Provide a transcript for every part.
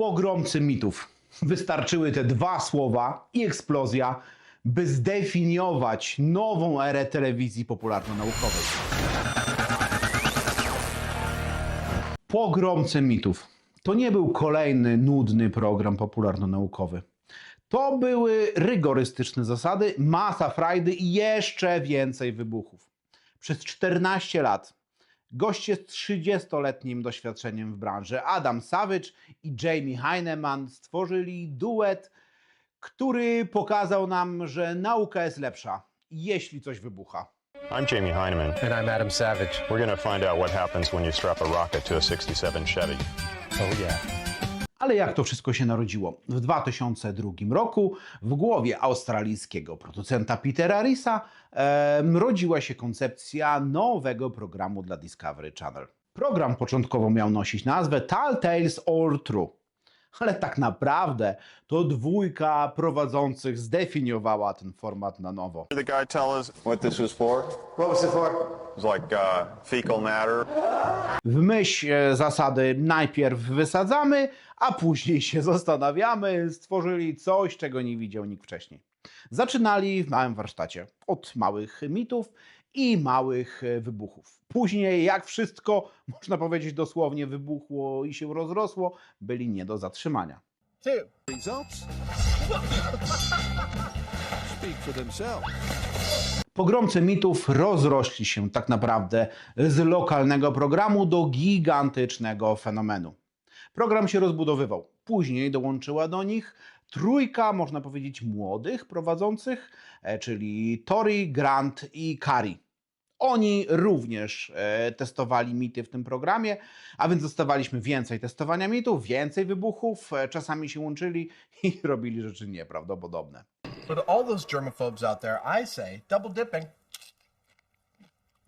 Pogromcy mitów. Wystarczyły te dwa słowa i eksplozja, by zdefiniować nową erę telewizji popularno-naukowej. Pogromcy mitów. To nie był kolejny nudny program popularno-naukowy. To były rygorystyczne zasady, masa frajdy i jeszcze więcej wybuchów. Przez 14 lat goście z 30-letnim doświadczeniem w branży Adam Savage i Jamie Heineman stworzyli duet, który pokazał nam, że nauka jest lepsza, jeśli coś wybucha. I'm Jamie Heineman. And I'm Adam Savage. We're going to find out what happens when you strap a rocket to a 67 Chevy. Oh, yeah. Ale jak to wszystko się narodziło? W 2002 roku w głowie australijskiego producenta Petera Risa em, rodziła się koncepcja nowego programu dla Discovery Channel. Program początkowo miał nosić nazwę Tall Tales All True. Ale tak naprawdę to dwójka prowadzących zdefiniowała ten format na nowo. The guy tell us what this was for? What was it for? It was like uh, fecal matter. W myśl e, zasady najpierw wysadzamy, a później się zastanawiamy, stworzyli coś, czego nie widział nikt wcześniej. Zaczynali w małym warsztacie od małych mitów i małych e, wybuchów. Później, jak wszystko, można powiedzieć dosłownie, wybuchło i się rozrosło, byli nie do zatrzymania. Two. Results speak for themselves. Pogromcy mitów rozrośli się tak naprawdę z lokalnego programu do gigantycznego fenomenu. Program się rozbudowywał. Później dołączyła do nich trójka, można powiedzieć, młodych prowadzących, e, czyli Tori, Grant i Kari. Oni również e, testowali mity w tym programie, a więc dostawaliśmy więcej testowania mitów, więcej wybuchów, e, czasami się łączyli i robili rzeczy nieprawdopodobne. All those germaphobes out there, I say double dipping,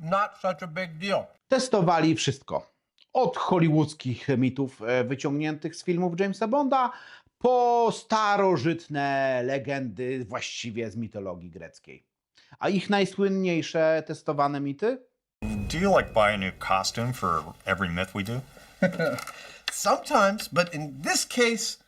not such a big deal. testowali wszystko. Od hollywoodzkich mitów wyciągniętych z filmów Jamesa Bonda po starożytne legendy właściwie z mitologii greckiej. A ich najsłynniejsze testowane mity? Do you like buy a new costume for every myth we do? Sometimes, but in this case,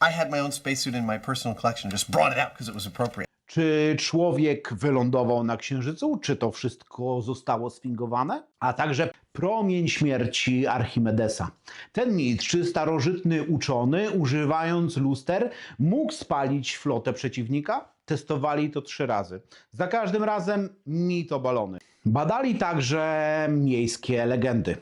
I had my own spacesuit in my personal collection, just brought it out because it was appropriate. Czy człowiek wylądował na Księżycu? Czy to wszystko zostało sfingowane? A także promień śmierci Archimedesa. Ten mit, czy starożytny uczony, używając luster, mógł spalić flotę przeciwnika? Testowali to trzy razy. Za każdym razem mit obalony. Badali także miejskie legendy.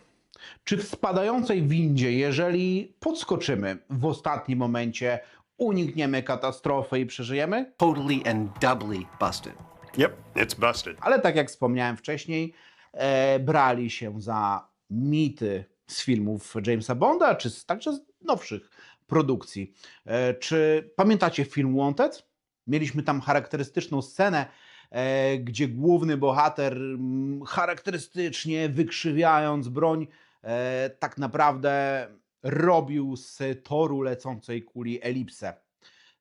Czy w spadającej windzie, jeżeli podskoczymy w ostatnim momencie, unikniemy katastrofy i przeżyjemy? totally and doubly busted. Yep, it's busted. Ale tak jak wspomniałem wcześniej, brali się za mity z filmów Jamesa Bonda, czy z, także z nowszych produkcji. E, czy pamiętacie film Wanted? Mieliśmy tam charakterystyczną scenę, e, gdzie główny bohater mm, charakterystycznie wykrzywiając broń, e, tak naprawdę robił z toru lecącej kuli elipsę.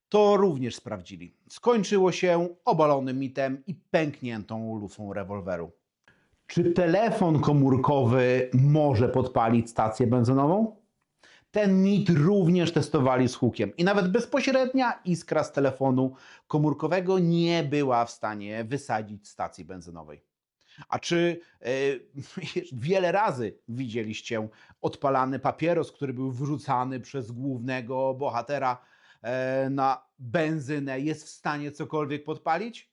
To również sprawdzili. Skończyło się obalonym mitem i pękniętą lufą rewolweru. Czy telefon komórkowy może podpalić stację benzynową? Ten mit również testowali z hukiem i nawet bezpośrednia iskra z telefonu komórkowego nie była w stanie wysadzić stacji benzynowej. A czy e, wiele razy widzieliście odpalany papieros, który był wrzucany przez głównego bohatera e, na benzynę, jest w stanie cokolwiek podpalić?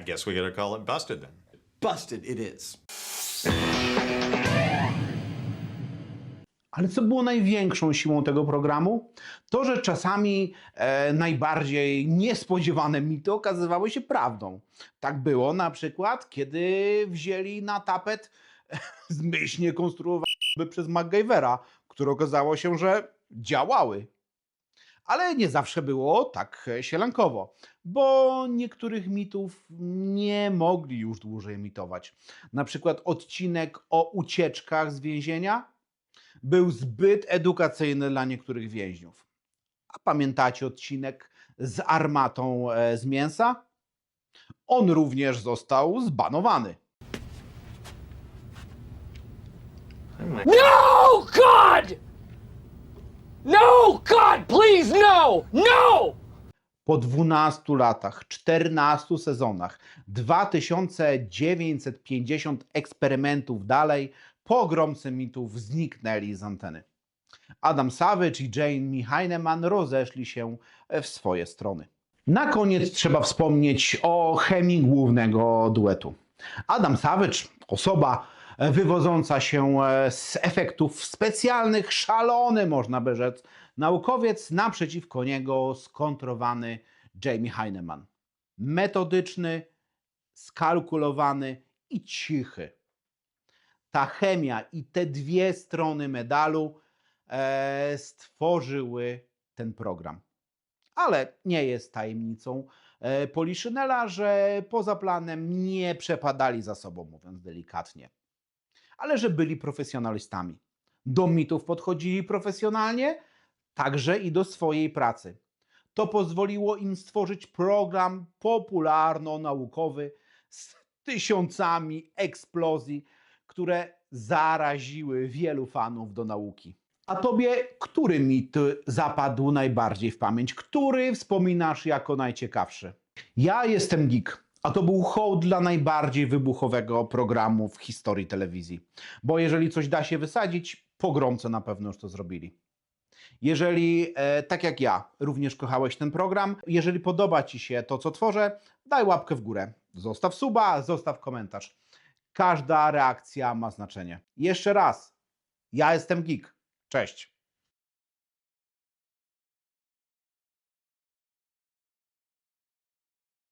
I guess we gotta call it busted then. Busted it is. Ale co było największą siłą tego programu? To, że czasami e, najbardziej niespodziewane mity okazywały się prawdą. Tak było na przykład, kiedy wzięli na tapet zmyślnie konstruowane przez MacGyvera, które okazało się, że działały. Ale nie zawsze było tak e, sielankowo, bo niektórych mitów nie mogli już dłużej emitować. Na przykład odcinek o ucieczkach z więzienia był zbyt edukacyjny dla niektórych więźniów. A pamiętacie odcinek z armatą e, z mięsa? On również został zbanowany. No, God! No! God, please, no! No! Po 12 latach, 14 sezonach, 2950 eksperymentów dalej, pogromcy mitów zniknęli z anteny. Adam Savage i Jane Heineman rozeszli się w swoje strony. Na koniec trzeba wspomnieć o chemii głównego duetu. Adam Savage, osoba wywodząca się z efektów specjalnych, szalony można by rzec, naukowiec, naprzeciwko niego skontrowany Jamie Heineman. Metodyczny, skalkulowany i cichy. Ta chemia i te dwie strony medalu e, stworzyły ten program. Ale nie jest tajemnicą e, Poliszynela, że poza planem nie przepadali za sobą, mówiąc delikatnie, ale że byli profesjonalistami. Do mitów podchodzili profesjonalnie, także i do swojej pracy. To pozwoliło im stworzyć program popularno-naukowy z tysiącami eksplozji, które zaraziły wielu fanów do nauki. A tobie, który mit zapadł najbardziej w pamięć? Który wspominasz jako najciekawszy? Ja jestem geek, a to był hołd dla najbardziej wybuchowego programu w historii telewizji. Bo jeżeli coś da się wysadzić, pogromcy na pewno już to zrobili. Jeżeli, e, tak jak ja, również kochałeś ten program, jeżeli podoba Ci się to, co tworzę, daj łapkę w górę. Zostaw suba, zostaw komentarz. Każda reakcja ma znaczenie. Jeszcze raz, ja jestem geek. Cześć.